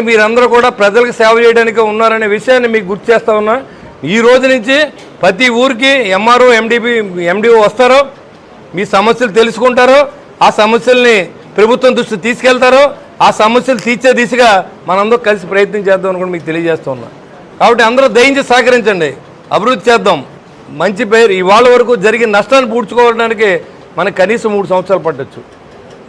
మీరందరూ కూడా ప్రజలకు సేవ చేయడానికి ఉన్నారనే విషయాన్ని మీకు గుర్తు చేస్తా ఉన్నా. ఈ రోజు నుంచి ప్రతి ఊరికి ఎంఆర్ఓ ఎండిపి ఎండిఓ వస్తారో మీ సమస్యలు తెలుసుకుంటారో ఆ సమస్యల్ని ప్రభుత్వం దృష్టి తీసుకెళ్తారో ఆ సమస్యలు తీర్చే దిశగా మనందరూ కలిసి ప్రయత్నం చేద్దాం అని కూడా మీకు తెలియజేస్తూ ఉన్నా. కాబట్టి అందరూ దయించి సహకరించండి. అభివృద్ధి చేద్దాం. మంచి పేరు. ఇవాళ వరకు జరిగిన నష్టాన్ని పూడ్చుకోవడానికి మనకు కనీసం మూడు సంవత్సరాలు పట్టొచ్చు.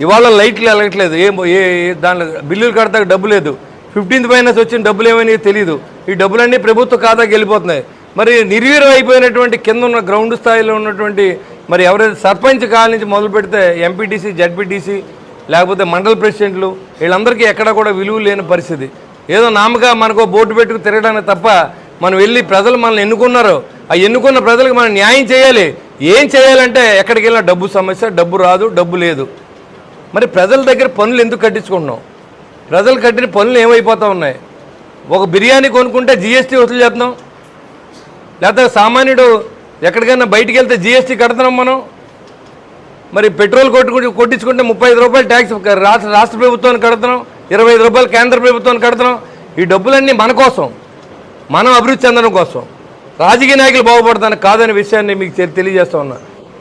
ఇవాళ లైట్లు వెళ్ళట్లేదు ఏ ఏ ఏ- దాంట్లో బిల్లులు కడతాక డబ్బు లేదు. ఫిఫ్టీన్త్ మైనస్ వచ్చిన డబ్బులు ఏమని తెలియదు ఈ డబ్బులన్నీ ప్రభుత్వ ఖాతాకి వెళ్ళిపోతున్నాయి. మరి నిర్వీర్యం అయిపోయినటువంటి కింద ఉన్న గ్రౌండ్ స్థాయిలో ఉన్నటువంటి మరి ఎవరైతే సర్పంచ్ కాల నుంచి మొదలు పెడితే ఎంపీటీసీ జడ్పీటీసీ లేకపోతే మండల ప్రెసిడెంట్లు వీళ్ళందరికీ ఎక్కడ కూడా విలువ లేని పరిస్థితి. ఏదో నామగా మనకు బోటు పెట్టుకు తిరగడానికి తప్ప మనం వెళ్ళి ప్రజలు మనల్ని ఎన్నుకున్నారు ఆ ఎన్నుకున్న ప్రజలకు మనం న్యాయం చేయాలి. ఏం చేయాలంటే ఎక్కడికి వెళ్ళినా డబ్బు సమస్య డబ్బు రాదు డబ్బు లేదు. మరి ప్రజల దగ్గర పనులు ఎందుకు కట్టించుకుంటున్నాం ప్రజలు కట్టిన పనులు ఏమైపోతూ ఉన్నాయి? ఒక బిర్యానీ కొనుక్కుంటే జిఎస్టీ వసూలు చేస్తున్నాం? లేకపోతే సామాన్యుడు ఎక్కడికైనా బయటికి వెళ్తే జిఎస్టీ కడుతున్నాం మనం? మరి పెట్రోల్ కొట్టుకుంటే కొట్టించుకుంటే ముప్పై ఐదు రూపాయలు ట్యాక్స్ రాష్ట్ర రాష్ట్ర ప్రభుత్వానికి కడుతున్నాం ఇరవై ఐదు రూపాయలు కేంద్ర ప్రభుత్వానికి కడుతున్నాం. ఈ డబ్బులన్నీ మన కోసం మనం అభివృద్ధి చెందడం కోసం. రాజకీయ నాయకులు బాగుపడతాను కాదనే విషయాన్ని మీకు తెలియజేస్తా ఉన్నా.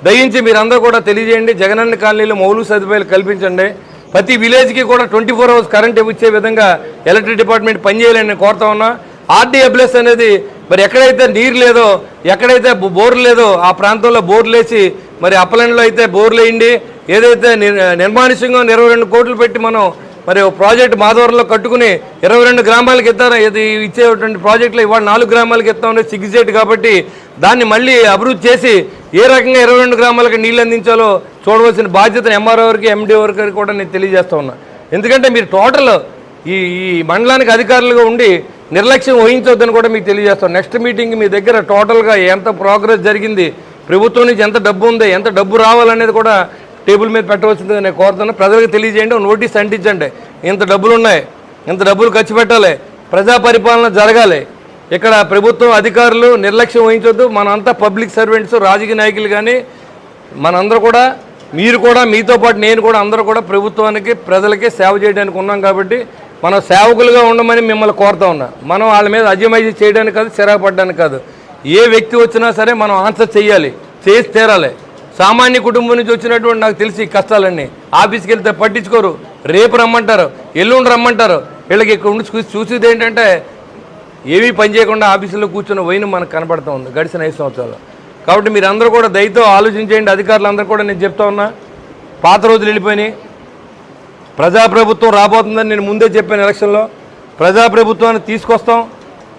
దయించి మీరందరూ కూడా తెలియజేయండి. జగనన్న కాలనీలో మౌలిక సదుపాయాలు కల్పించండి. ప్రతి విలేజ్కి కూడా ట్వంటీ ఫోర్ అవర్స్ కరెంట్ ఇచ్చే విధంగా ఎలక్ట్రిక్ డిపార్ట్మెంట్ పనిచేయాలని కోరుతా ఉన్నా. ఆర్డీఎఫ్ఎస్ అనేది మరి ఎక్కడైతే నీరు లేదో ఎక్కడైతే బోర్ బోర్లు లేదో ఆ ప్రాంతంలో బోర్లు వేసి మరి అప్పలంలో అయితే బోర్లు వేయండి. ఏదైతే నిర్- నిర్మానుష్యంగా ఇరవై రెండు కోట్లు పెట్టి మనం మరి ఓ ప్రాజెక్ట్ మాధవరంలో కట్టుకుని ఇరవై రెండు గ్రామాలకు ఇస్తాను ఇది ఇచ్చేటువంటి ప్రాజెక్టులు ఇవాళ నాలుగు గ్రామాలకు ఇస్తామని సిగ్గుచేటు కాబట్టి దాన్ని మళ్ళీ అభివృద్ధి చేసి ఏ రకంగా ఇరవై రెండు గ్రామాలకు నీళ్ళు అందించాలో చూడవలసిన బాధ్యత ఎంఆర్ఓ వరకు ఎండి వరకు కూడా నేను తెలియజేస్తా ఉన్నా. ఎందుకంటే మీరు టోటల్ ఈ ఈ మండలానికి అధికారులుగా ఉండి నిర్లక్ష్యం వహించవద్దని కూడా మీకు తెలియజేస్తాం నెక్స్ట్ మీటింగ్ మీ దగ్గర టోటల్గా ఎంత ప్రోగ్రెస్ జరిగింది ప్రభుత్వం నుంచి ఎంత డబ్బు ఉంది ఎంత డబ్బు రావాలనేది కూడా టేబుల్ మీద పెట్టవలసిందిగా నేను కోరుతున్నాను ప్రజలకు తెలియజేయండి నోటీస్ అంటించండి. ఇంత డబ్బులు ఉన్నాయి ఇంత డబ్బులు ఖర్చు పెట్టాలి ప్రజా పరిపాలన జరగాలి. ఇక్కడ ప్రభుత్వం అధికారులు నిర్లక్ష్యం వహించొద్దు. మనంతా పబ్లిక్ సర్వెంట్స్ రాజకీయ నాయకులు కానీ మనందరూ కూడా మీరు కూడా మీతో పాటు నేను కూడా అందరూ కూడా ప్రభుత్వానికి ప్రజలకి సేవ చేయడానికి ఉన్నాం కాబట్టి మనం సేవకులుగా ఉండమని మిమ్మల్ని కోరుతా ఉన్నా. మనం వాళ్ళ మీద అజమైజీ చేయడానికి కాదు చిరాగపడడానికి కాదు. ఏ వ్యక్తి వచ్చినా సరే మనం ఆన్సర్ చేయాలి చేసి తీరాలి. సామాన్య కుటుంబం నుంచి వచ్చినటువంటి నాకు తెలిసి కష్టాలన్నీ. ఆఫీస్కి వెళ్తే పట్టించుకోరు. రేపు రమ్మంటారు. ఎల్లుండి రమ్మంటారు. వీళ్ళకి ఇక్కడ ఉండి చూసి చూసేది ఏంటంటే ఏమీ పని చేయకుండా ఆఫీసులో కూర్చున్న వైన్ మనకు కనబడుతూ ఉంది గడిచిన ఐదు సంవత్సరాలు. కాబట్టి మీరందరూ కూడా దయతో ఆలోచించేయండి. అధికారులందరూ కూడా నేను చెప్తా ఉన్నా. పాత రోజులు వెళ్ళిపోయినాయి. ప్రజాప్రభుత్వం రాబోతుందని నేను ముందే చెప్పాను ఎలక్షన్లో. ప్రజాప్రభుత్వాన్ని తీసుకొస్తాం.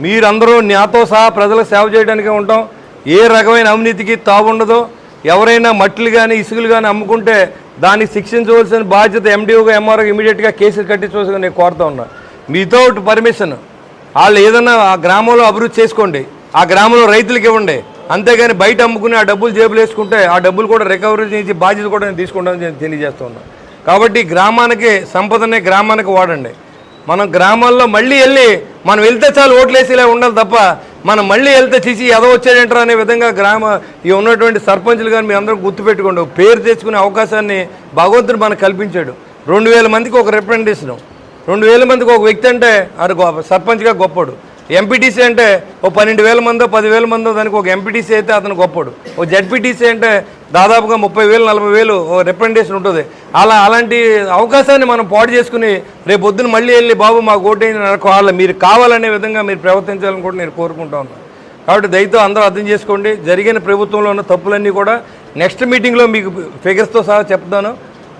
మీరందరూ నాతో సహా ప్రజలకు సేవ చేయడానికే ఉంటాం. ఏ రకమైన అవినీతికి తావుండదో. ఎవరైనా మట్టిలు కానీ ఇసుకలు కానీ అమ్ముకుంటే దాన్ని శిక్షించవలసిన బాధ్యత ఎండిఓగా ఎంఆర్ఓ ఇమీడియట్గా కేసులు కట్టించవలసిన నేను కోరుతా ఉన్నా. Without permission. వాళ్ళు ఏదన్నా ఆ గ్రామంలో అభివృద్ధి చేసుకోండి. ఆ గ్రామంలో రైతులకు ఇవ్వండి. అంతేగాని బయట అమ్ముకుని ఆ డబ్బులు జేబులు వేసుకుంటే ఆ డబ్బులు కూడా రికవరీ చేసి బాధ్యత కూడా నేను తీసుకుంటానని నేను తెలియజేస్తూ ఉన్నా కాబట్టి గ్రామానికి సంపదనే గ్రామానికి వాడండి. మనం గ్రామాల్లో మళ్ళీ వెళ్ళి మనం వెళ్తే చాలు ఓట్లేసేలా ఉండాలి తప్ప మనం మళ్ళీ వెళ్తే చిచి ఎదో వచ్చాడంటారు అనే విధంగా గ్రామ ఈ ఉన్నటువంటి సర్పంచులు కానీ మీ అందరూ గుర్తుపెట్టుకోండి పేరు తెచ్చుకునే అవకాశాన్ని భగవంతుడు మనకు కల్పించాడు. రెండు వేల మందికి ఒక రిప్రజెంటేషన్ రెండు వేల మందికి ఒక వ్యక్తి అంటే అది సర్పంచ్గా గొప్పడు. ఎంపీటీసీ అంటే ఓ పన్నెండు వేల మందో పదివేల మందో దానికి ఒక ఎంపీటీసీ అయితే అతను గొప్పడు. ఓ జడ్పీటీసీ అంటే దాదాపుగా ముప్పై వేలు నలభై వేలు ఓ రిప్రజెంటేషన్ ఉంటుంది. అలా అలాంటి అవకాశాన్ని మనం పాడు చేసుకుని రేపు పొద్దున మళ్ళీ వెళ్ళి బాబు మాకు ఓటేయండి అనుకోవాలి మీరు కావాలనే విధంగా మీరు ప్రవర్తించాలని కూడా నేను కోరుకుంటా ఉన్నాను కాబట్టి దయతో అందరూ అర్థం చేసుకోండి జరిగిన ప్రభుత్వంలో ఉన్న తప్పులన్నీ కూడా నెక్స్ట్ మీటింగ్లో మీకు ఫిగర్స్తో సహా చెప్తాను.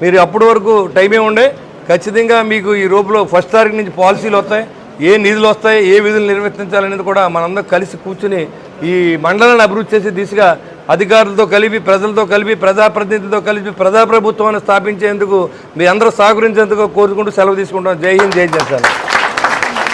మీరు అప్పటి వరకు టైమే ఉండే. ఖచ్చితంగా మీకు ఈ రూపులో ఫస్ట్ తారీఖు నుంచి పాలసీలు వస్తాయి. ఏ నిధులు వస్తాయి ఏ విధులు నిర్వర్తించాలనేది కూడా మనందరం కలిసి కూర్చుని ఈ మండలాన్ని అభివృద్ధి చేసే దిశగా అధికారులతో కలిపి ప్రజలతో కలిపి ప్రజాప్రతినిధులతో కలిపి ప్రజాప్రభుత్వాన్ని స్థాపించేందుకు మీ అందరూ సహకరించేందుకు కోరుకుంటూ సెలవు తీసుకుంటాం జై హింద్ జై జనసేన.